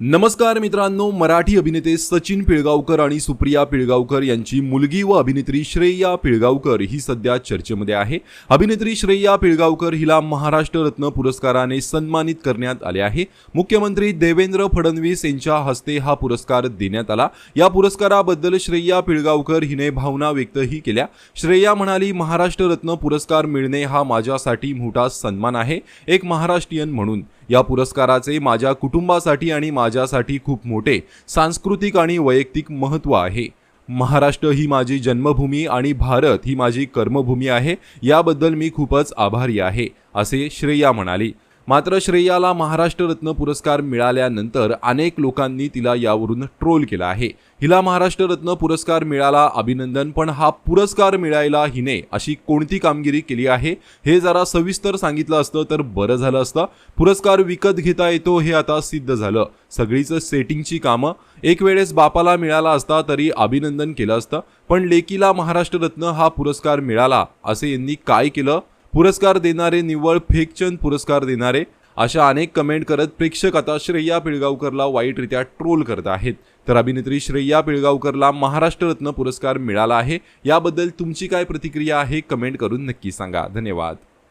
नमस्कार मित्रांनो मराठी अभिनेते सचिन पिळगावकर आणि सुप्रिया पिळगावकर यांची मुलगी व अभिनेत्री श्रेया पिळगावकर ही सध्या चर्चेमध्ये आहे. अभिनेत्री श्रेया पिळगावकर हिला महाराष्ट्र रत्न पुरस्काराने सन्मानित करण्यात आले आहे. मुख्यमंत्री देवेंद्र फडणवीस यांच्या हस्ते हा पुरस्कार देण्यात आला. या पुरस्काराबद्दल श्रेया पिळगावकर हिने भावना व्यक्तही केल्या. श्रेया म्हणाली महाराष्ट्र रत्न पुरस्कार मिळणे हा माझ्यासाठी मोठा सन्मान आहे. एक महाराष्ट्रीयन म्हणून. या पुरस्काराचे माझ्या कुटुंबासाठी आणि माझ्यासाठी खूप मोठे सांस्कृतिक आणि वैयक्तिक महत्त्व आहे. महाराष्ट्र ही माझी जन्मभूमी आणि भारत ही माझी कर्मभूमी आहे याबद्दल मी खूपच आभारी आहे असे श्रेया म्हणाली. मात्र श्रेयाला महाराष्ट्र रत्न पुरस्कार मिळाल्यानंतर अनेक लोकांनी तिला यावरून ट्रोल केला आहे. हिला महाराष्ट्र रत्न पुरस्कार मिळाला अभिनंदन पण हा पुरस्कार मिळायला हिने अशी कोणती कामगिरी केली आहे हे जरा सविस्तर सांगितलं असतं तर बरं झालं असतं. पुरस्कार विकत घेता येतो हे आता सिद्ध झालं. सगळीच सेटिंगची कामं. एक वेळेस बापाला मिळाला असता तरी अभिनंदन केलं असतं पण लेकीला महाराष्ट्र रत्न हा पुरस्कार मिळाला असे यांनी काय केलं? पुरस्कार देणारे निव्वळ फेकचंद पुरस्कार देणारे अशा अनेक कमेंट करत प्रेक्षक आता श्रेया पिळगावकरला वाईटरित्या ट्रोल करत आहेत. तर अभिनेत्री श्रेया पिळगावकरला महाराष्ट्र रत्न पुरस्कार मिळाला आहे. याबद्दल तुमची काय प्रतिक्रिया आहे? कमेंट करून नक्की सांगा. धन्यवाद.